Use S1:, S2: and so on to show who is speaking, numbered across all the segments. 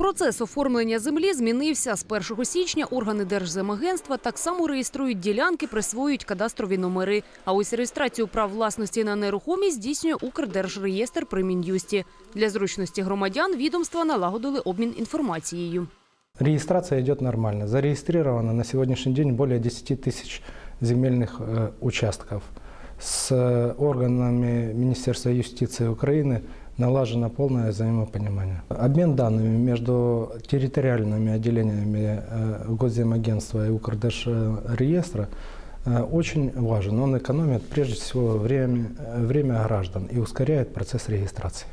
S1: Процес оформлення землі змінився. З 1 січня органи Держземагентства так само реєструють ділянки, присвоюють кадастрові номери. А ось реєстрацію прав власності на нерухомість здійснює Укрдержреєстр при Мін'юсті. Для зручності громадян відомства налагодили обмін інформацією.
S2: Регистрация идет нормально. Зарегистрировано на сегодняшний день более 10 тысяч земельных э, участков. С э, органами Министерства юстиции Украины налажено полное взаимопонимание. Обмен данными между территориальными отделениями э, Госземагентства и Укрдержреестра э, очень важен. Он экономит прежде всего время, э, время граждан и ускоряет процесс регистрации.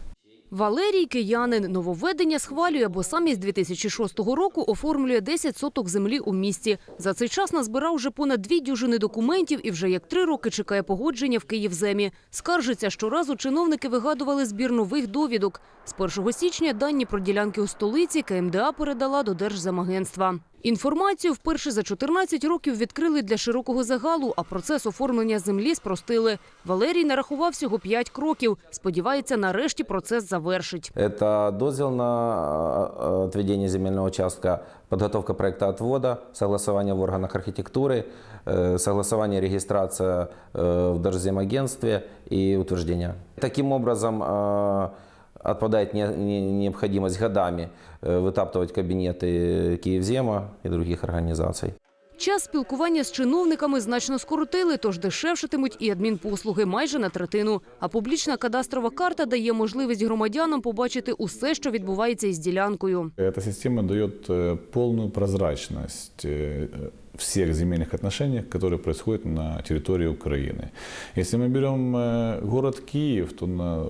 S1: Валерій Киянин нововведення схвалює, бо сам із 2006 року оформлює 10 соток землі у місті. За цей час назбирав вже понад дві дюжини документів і вже як три роки чекає погодження в Київземі. Скаржиться, щоразу чиновники вигадували збір нових довідок. З 1 січня дані про ділянки у столиці КМДА передала до Держземагентства. Інформацію вперше за 14 років відкрили для широкого загалу, а процес оформлення землі спростили. Валерій нарахував всього 5 кроків. Сподівається, нарешті процес завершить.
S3: Это дозвел на э, отведение земельного участка, подготовка проекта отвода, согласование в органах архитектуры, э, согласование, регистрация э, в Держземагентстве и утверждение. Таким образом, э, отпадает не- не- необходимость годами э, вытаптывать кабинеты Киевзема и других организаций.
S1: Час спілкування з чиновниками значно скоротили, тож дешевшатимуть і адмінпослуги майже на третину. А публічна кадастрова карта дає можливість громадянам побачити усе, що відбувається із ділянкою.
S4: Эта система дает э, полную прозрачность э, всех земельных отношений, которые происходят на территории Украины. Если мы берем э, город Киев, то на,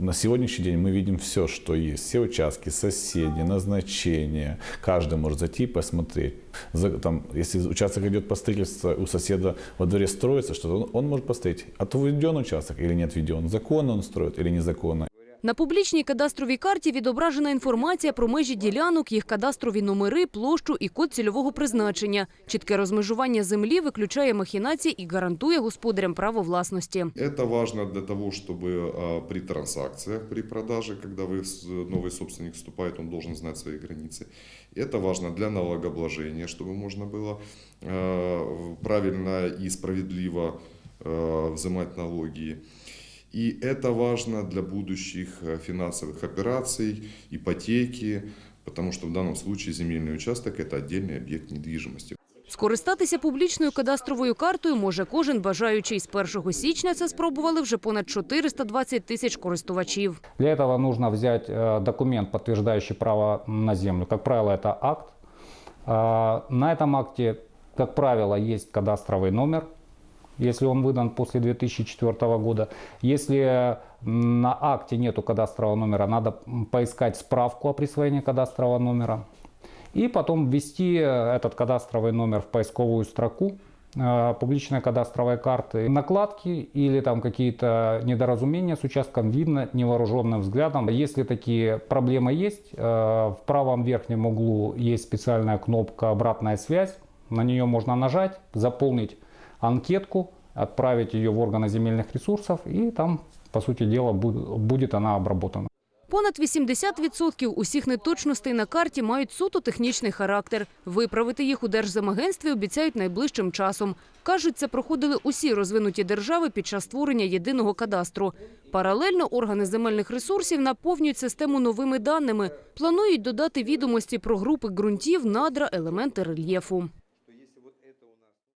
S4: на сегодняшний день мы видим все, что есть. Все участки, соседи, назначения. Каждый может зайти и посмотреть. За- там, если участок идет по строительству, у соседа во дворе строится что-то, он, он может посмотреть, отведен участок или не отведен, законно он строит или незаконно.
S1: На публічній кадастровій карті відображена інформація про межі ділянок, їх кадастрові номери, площу і код цільового призначення. Чітке розмежування землі виключає махінації і гарантує господарям право власності.
S5: Это важно для того, чтобы а, при транзакциях, при продаже, когда вы, с- новый собственник вступает, он должен знать свои границы. Это важно для налогообложения, чтобы можно было а, правильно и справедливо а, взимать налоги. И это важно для будущих а, финансовых операций, ипотеки, потому что в данном случае земельный участок – это отдельный объект недвижимости.
S1: Скористатися публічною кадастровою картою може кожен бажаючий. З 1 січня це спробували вже понад 420 тисяч користувачів.
S6: Для этого нужно взять э, документ, подтверждающий право на землю. Как правило, это акт. А, На этом акте, как правило, есть кадастровый номер, Если он выдан после 2004 года. Если на акте нету кадастрового номера, надо поискать справку о присвоении кадастрового номера. И потом ввести э, этот кадастровый номер в поисковую строку э, публичной кадастровой карты. Накладки или там какие-то недоразумения с участком видно невооруженным взглядом. Если такие проблемы есть, э, в правом верхнем углу есть специальная кнопка «Обратная связь». На нее можно нажать, заполнить анкетку, отправить ее в органы земельных ресурсов, и там, по сути дела, бу- будет она обработана.
S1: Понад 80% усіх неточностей на карті мають суто технічний характер. Виправити їх у Держземагентстві обіцяють найближчим часом. Кажуть, це проходили усі розвинуті держави під час створення єдиного кадастру. Паралельно органи земельних ресурсів наповнюють систему новими даними. Планують додати відомості про групи ґрунтів, надра, елементи рельєфу.